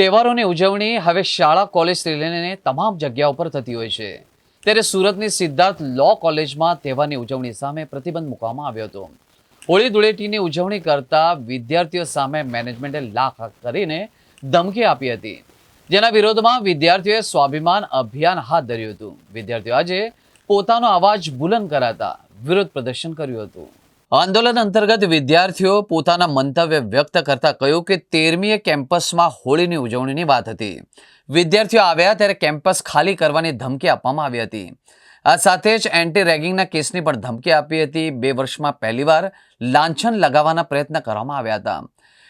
તહેવારોની ઉજવણી હવે શાળા કોલેજથી લઈને તમામ જગ્યાઓ પર થતી હોય છે. ત્યારે સુરતની સિદ્ધાર્થ લો કોલેજમાં તહેવારની ઉજવણી સામે પ્રતિબંધ મૂકવામાં આવ્યો હતો. હોળી ધૂળેટીની ઉજવણી કરતા વિદ્યાર્થીઓ સામે મેનેજમેન્ટે લાખ કરીને ધમકી આપી હતી. જેના વિરોધમાં વિદ્યાર્થીઓએ સ્વાભિમાન અભિયાન હાથ ધર્યું હતું. વિદ્યાર્થીઓ આજે પોતાનો અવાજ બુલંદ કરાતા વિરોધ પ્રદર્શન કર્યું હતું. આંદોલન અંતર્ગત વિદ્યાર્થીઓ પોતાના મંતવ્ય વ્યક્ત કરતા કહ્યું કે તેરમીએ કેમ્પસમાં હોળીની ઉજવણીની વાત હતી. વિદ્યાર્થીઓ આવ્યા ત્યારે કેમ્પસ ખાલી કરવાની ધમકી આપવામાં આવી હતી. આ સાથે જ એન્ટી રેગિંગના કેસની પણ ધમકી આપી હતી. બે વર્ષમાં પહેલીવાર લાંછન લગાવવાના પ્રયત્ન કરવામાં આવ્યા હતા.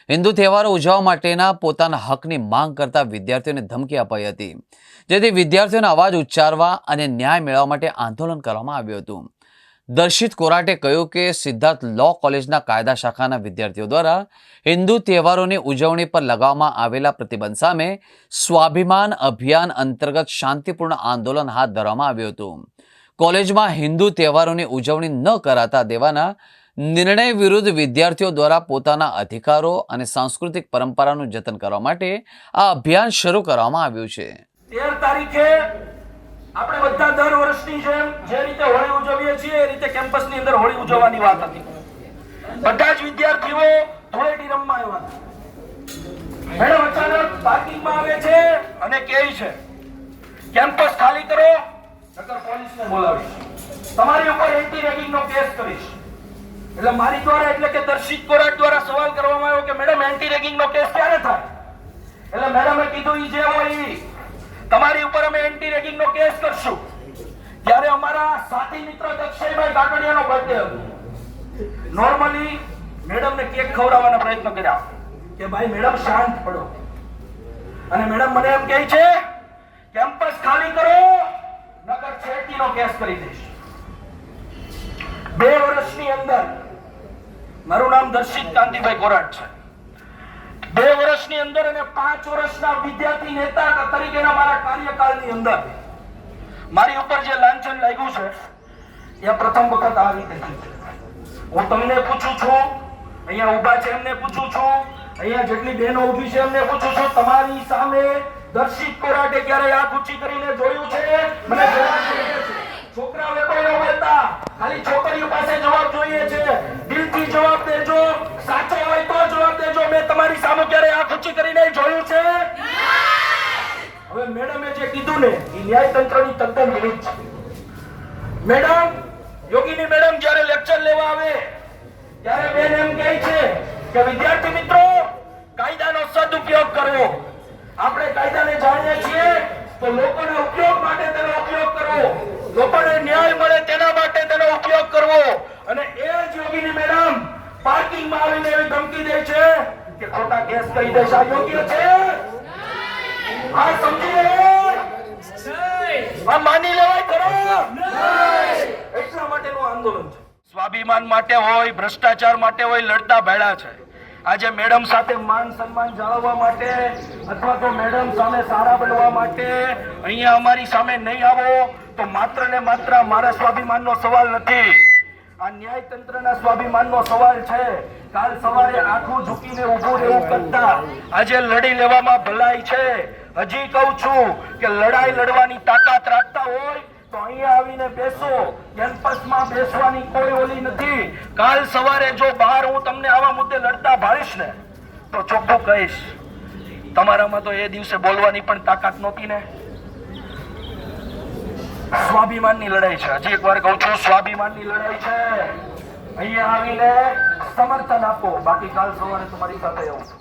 હિન્દુ તહેવારો ઉજવવા માટેના પોતાના હકની માંગ કરતા વિદ્યાર્થીઓને ધમકી અપાઈ હતી. જેથી વિદ્યાર્થીઓનો અવાજ ઉચ્ચારવા અને ન્યાય મેળવવા માટે આંદોલન કરવામાં આવ્યું હતું. દર્શિત કોરાટે કહ્યું કે સિદ્ધાર્થ લો કોલેજના કાયદા શાખાના વિદ્યાર્થીઓ દ્વારા હિન્દુ તહેવારોની ઉજવણી પર લગાવવામાં આવેલા પ્રતિબંધ સામે સ્વાભિમાન અભિયાન અંતર્ગત શાંતિપૂર્ણ આંદોલન હાથ ધરવામાં આવ્યું હતું. કોલેજમાં હિન્દુ તહેવારોની ઉજવણી ન કરાતા દેવાના નિર્ણય વિરુદ્ધ વિદ્યાર્થીઓ દ્વારા પોતાના અધિકારો અને સાંસ્કૃતિક પરંપરાનું જતન કરવા માટે આ અભિયાન શરૂ કરવામાં આવ્યું છે. તેર તારીખે આપણે બધા દર વર્ષની જેમ જે રીતે હોળી ઉજવીએ છીએ, એ રીતે કેમ્પસની અંદર હોળી ઉજવવાની વાત હતી. બધા જ વિદ્યાર્થીઓ ધૂળેટી રમવા આવ્યા મેડમ, અચાનક પાર્કિંગમાં આવે છે અને કહે છે, કેમ્પસ ખાલી કરો, નકર પોલીસને બોલાવીશ. તમારી ઉપર એન્ટી રેગિંગ નો કેસ કરીશ. એટલે મારી દ્વારા, એટલે કે દર્શિત કોરાટ દ્વારા સવાલ કરવામાં આવ્યો કે, મેડમ એન્ટી રેગિંગ નો કેસ ક્યારે થાય? એટલે મેડમે કીધું, ઈ જે હોય ઈ તમારી ઉપર અમે એન્ટી રેગિંગ નો કેસ કરશું. જ્યારે અમારા સાથી મિત્ર દક્ષયભાઈ કાકડિયાનો બર્થડે હતો. નોર્મલી મેડમને કેક ખવડાવવાનો પ્રયત્ન કર્યા કે ભાઈ, મેડમ શાંત પડો. અને મેડમ મને એમ કહે છે, કેમ્પસ ખાલી કરો નગર છેડતીનો કેસ કરી દઈશ. બે વર્ષની અંદર મારું નામ દર્શિત કાંતિભાઈ કોરાટ છે. બે વર્ષની અંદર અને પાંચ વર્ષના વિદ્યાર્થી નેતા તરીકેના મારા કાર્યકાળની અંદર. મારી ઉપર જે લાંછન લાગ્યું છે, એ પ્રથમ વખત આ રીતે હું તમને પૂછું છું, અહીંયા ઊભા છે એમને પૂછું છું, અહીંયા જેટલી બહેનો ઊભી છે એમને પૂછું છું, તમારી સામે દર્શિત કોરાટે ક્યારે આંખ ઊંચી કરીને જોયું છે? મને જવાબ જોઈએ છે. છોકરાઓ કોઈ ન બોલતા. ખાલી છોકરીઓ પાસે જવાબ જોઈએ છે. મેડમે જે કીધું ને એ ન્યાય તંત્રની તદ્દન વિરુદ્ધ છે. મેડમ, યોગીની મેડમ જ્યારે લેક્ચર લેવા આવે, ત્યારે બેન એમ કહે છે કે, વિદ્યાર્થી મિત્રો, કાયદાનો સદુપયોગ કરવો. આપણે કાયદાને જાણીએ છીએ તો લોકોને ઉપયોગ માટે તેનો ઉપયોગ કરવો. લોકોને ન્યાય મળે તેના માટે તેનો ઉપયોગ કરવો. અને એ જ યોગીની મેડમ પાર્કિંગમાં આવીને એવી ધમકી દે છે કે, ખોટા કેસ કરી દેશ આ યોગ્ય છે? આ સમજી આ માની લેવાય ખરો? એટલા માટેનું આંદોલન છે. સ્વાભિમાન માટે હોય ભ્રષ્ટાચાર માટે હોય લડતા ભેળા છે. આજે મેડમ સાથે માન સન્માન જાળવવા માટે અથવા તો મેડમ સામે સારા બનવા માટે અહીંયા અમારી સામે નહીં આવો તો માત્ર ને માત્ર મારા સ્વાભિમાનનો સવાલ નથી. આ ન્યાય તંત્રના સ્વાભિમાનનો સવાલ છે. કાલ સવારે આખું ઝૂકીને ઊભું રહેવું કરતા આજે લડી લેવામાં ભલાઈ છે. હજી કહું છું કે લડાઈ લડવાની તાકાત રાખતા હોય તો અહીંયા આવીને બેસો. કેમ્પસમાં બેસવાની કોઈ ઓલી નથી. કાલ સવારે જો બહાર હું તમને આવા મુદ્દે લડતા ભાળીશ ને, તો ચોખ્ખું કહીશ. તમારામાં તો એ દિવસે બોલવાની પણ તાકાત નહોતી ને. સ્વાભિમાનની લડાઈ છે. હજી એક વાર કહું છું, સ્વાભિમાનની લડાઈ છે. અહીંયા આવીને સમર્થન આપો. બાકી કાલ સવારે તમારી સાથે આવું